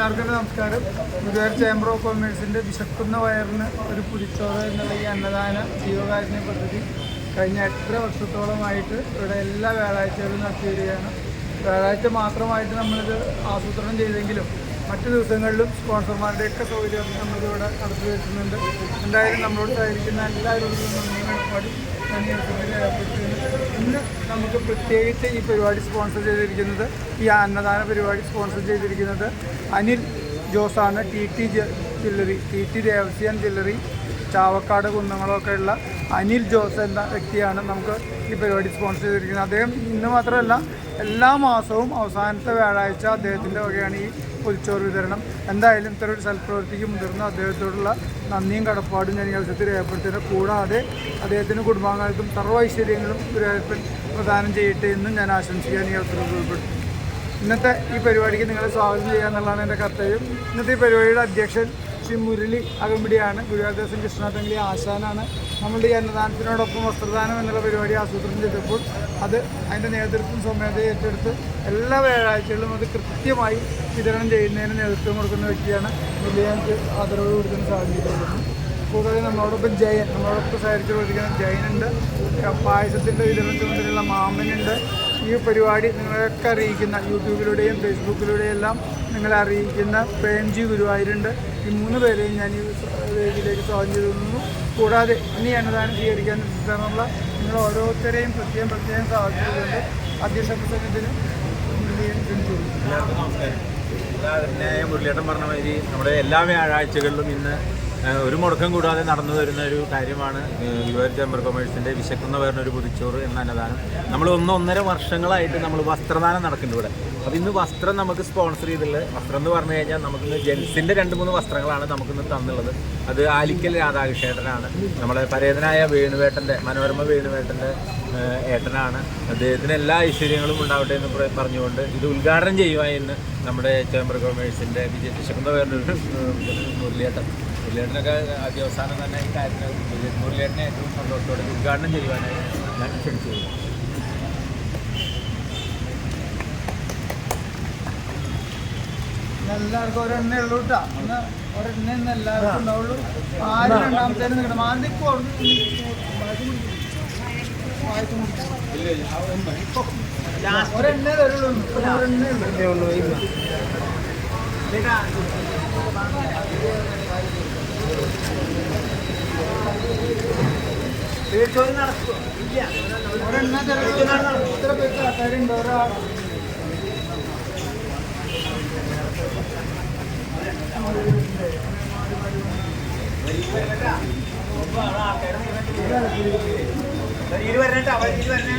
എല്ലാവർക്കും നമസ്കാരം. Guruvayur chamber of കൊമേഴ്സിന്റെ വിശക്കുന്ന വയറിന് ഒരു പുലിച്ചോറ് എന്നുള്ള ഈ അന്നദാന ജീവകാരുണ്യ പദ്ധതി കഴിഞ്ഞ എത്ര വർഷത്തോളമായിട്ട് ഇവിടെ എല്ലാ വ്യാഴാഴ്ചകളും നടത്തി വരികയാണ്. വ്യാഴാഴ്ച മാത്രമായിട്ട് നമ്മളിത് ആസൂത്രണം ചെയ്തെങ്കിലും മറ്റു ദിവസങ്ങളിലും സ്പോൺസർമാരുടെയൊക്കെ സൗകര്യം നമ്മളിവിടെ നടത്തി വരുത്തുന്നുണ്ട് എന്തായാലും നമ്മളോട് സഹകരിക്കുന്ന എല്ലാവരോടും നന്ദി ഏർപ്പെടുത്തുന്നു ഇന്ന് നമുക്ക് പ്രത്യേകിച്ച് ഈ പരിപാടി സ്പോൺസർ ചെയ്തിരിക്കുന്നത് ഈ അന്നദാന പരിപാടി സ്പോൺസർ ചെയ്തിരിക്കുന്നത് Anil ജോസാണ്. T T jewellery T T ദേവസ്യാൻ jewellery Chavakkad കുന്നങ്ങളൊക്കെ ഉള്ള അനിൽ ജോസ് എന്ന വ്യക്തിയാണ് നമുക്ക് ഈ പരിപാടി സ്പോൺസർ ചെയ്തിരിക്കുന്നത്. അദ്ദേഹം ഇന്ന് മാത്രമല്ല എല്ലാ മാസവും അവസാനത്തെ വ്യാഴാഴ്ച അദ്ദേഹത്തിന്റെ വകയാണ് ഈ പൊതിച്ചോറ് വിതരണം. എന്തായാലും ഇത്തരം ഒരു സൽപ്രവൃത്തിക്ക് മുതിർന്ന അദ്ദേഹത്തോടുള്ള നന്ദിയും കടപ്പാടും ഞാൻ ഈ അവസരത്തിൽ രേഖപ്പെടുത്തുന്നത് കൂടാതെ അദ്ദേഹത്തിന്റെ കുടുംബാംഗങ്ങൾക്കും സർവ ഐശ്വര്യങ്ങളും ഗുരുവായൂരപ്പൻ പ്രദാനം ചെയ്യട്ടെ എന്നും ഞാൻ ആശംസിക്കാൻ ഈ അവസരം ഉൾപ്പെടുത്തുന്നു ഇന്നത്തെ ഈ പരിപാടിക്ക് നിങ്ങളെ സ്വാഗതം ചെയ്യുക എന്നുള്ളതാണ് എന്റെ കർത്തവ്യം. ഇന്നത്തെ ഈ പരിപാടിയുടെ അധ്യക്ഷൻ ശ്രീ മുരളി അകമ്പടിയാണ്. ഗുരുവാദാസൻ കൃഷ്ണതങ്ങളി ആശാനാണ്. നമ്മളുടെ ഈ അന്നദാനത്തിനോടൊപ്പം വസ്ത്രദാനം എന്നുള്ള പരിപാടി ആസൂത്രണം ചെയ്തപ്പോൾ അത് അതിന്റെ നേതൃത്വം സ്വമേധ ഏറ്റെടുത്ത് എല്ലാ വ്യാഴാഴ്ചകളിലും അത് കൃത്യമായി വിതരണം ചെയ്യുന്നതിന് നേതൃത്വം കൊടുക്കുന്ന വ്യക്തിയാണ് മുരളിയാൻക്ക് ആദരവ് കൊടുക്കുന്ന സാഹചര്യം കൂടാതെ നമ്മളോടൊപ്പം ജയൻ നമ്മളോടൊപ്പം സഹകരിച്ച് പ്രവർത്തിക്കുന്ന ജയനുണ്ട്. പായസത്തിന്റെ വിതരണ ചുമതലയുള്ള മാമനുണ്ട്. ഈ പരിപാടി നിങ്ങളെയൊക്കെ അറിയിക്കുന്ന യൂട്യൂബിലൂടെയും ഫേസ്ബുക്കിലൂടെയും എല്ലാം നിങ്ങളെ അറിയിക്കുന്ന പ്രേംജി ഗുരുവായൂരുണ്ട്. ഈ മൂന്ന് പേരെയും ഞാൻ ഈ വേദിയിലേക്ക് സ്വാഗതം ചെയ്തു കൂടാതെ ഇനി അന്നദാനം സ്വീകരിക്കാൻ എത്തിച്ചേർന്നുള്ള നിങ്ങൾ ഓരോരുത്തരെയും പ്രത്യേകം പ്രത്യേകം സ്വാഗതം ചെയ്തുകൊണ്ട് അധ്യക്ഷ പ്രസംഗത്തിന് നമസ്കാരം. മുരളിയേട്ടൻ പറഞ്ഞ മാതിരി നമ്മുടെ എല്ലാ വ്യാഴാഴ്ചകളിലും ഇന്ന് ഒരു മുടക്കം കൂടാതെ നടന്നു വരുന്ന ഒരു കാര്യമാണ് യുവർ ചേംബർ കൊമേഴ്സിന്റെ വിശക്കുന്ന ഒരു പുതിച്ചോറ് എന്ന അന്നദാനം. നമ്മൾ ഒന്ന് ഒന്നര വർഷങ്ങളായിട്ട് നമ്മൾ വസ്ത്രദാനം നടക്കുന്നുണ്ട് ഇവിടെ. അപ്പോൾ ഇന്ന് വസ്ത്രം നമുക്ക് സ്പോൺസർ ചെയ്തിട്ടുള്ളത് വസ്ത്രം എന്ന് പറഞ്ഞു കഴിഞ്ഞാൽ നമുക്കിന്ന് ജെൻസിന്റെ രണ്ട് മൂന്ന് വസ്ത്രങ്ങളാണ് നമുക്കിന്ന് തന്നുള്ളത് അത് ആലിക്കൽ രാധാകൃഷ്ണേട്ടനാണ്. നമ്മളെ പരേതനായ വേണുവേട്ടന്റെ മനോരമ വേണുവേട്ടന്റെ ഏട്ടനാണ്. അദ്ദേഹത്തിന് എല്ലാ ഐശ്വര്യങ്ങളും ഉണ്ടാവട്ടെ എന്ന് പറഞ്ഞുകൊണ്ട് ഇത് ഉദ്ഘാടനം ചെയ്യുവാൻ ഇന്ന് നമ്മുടെ ചേംബർ കൊമേഴ്സിന്റെ വിജയ വിശക്കുന്ന വേറൊരു മുരളിയേട്ടൻ. മുരളിയേട്ടനൊക്കെ അവസാനം തന്നെ ഈ കാര്യത്തിന് മുരളിയേട്ടനെ ഏറ്റവും സന്തോഷത്തോടെ ഉദ്ഘാടനം ചെയ്യുവാനായി ഞാൻ ക്ഷണിച്ചു. എല്ലാവർക്കും ഒരെണ്ണേ ഉള്ളൂ കേട്ടോ ഒരെണ്ണ ഒരെണ്ണേ എല്ലാവർക്കും ഉണ്ടാവുള്ളൂ. ആരും രണ്ടാമത്തേനും നിൽക്കണം ഒരെണ്ണേ തരുള്ളൂ. ഒരെണ്ണേ ഉള്ളൂ. ആൾക്കാരുണ്ട് ഒരാൾ ഒരെണ്ണേ ഉള്ളൂ എല്ലാവർക്കും ഉണ്ടാവുന്ന ആൾ കൂടുതലുണ്ട് രണ്ടാമത്തിന്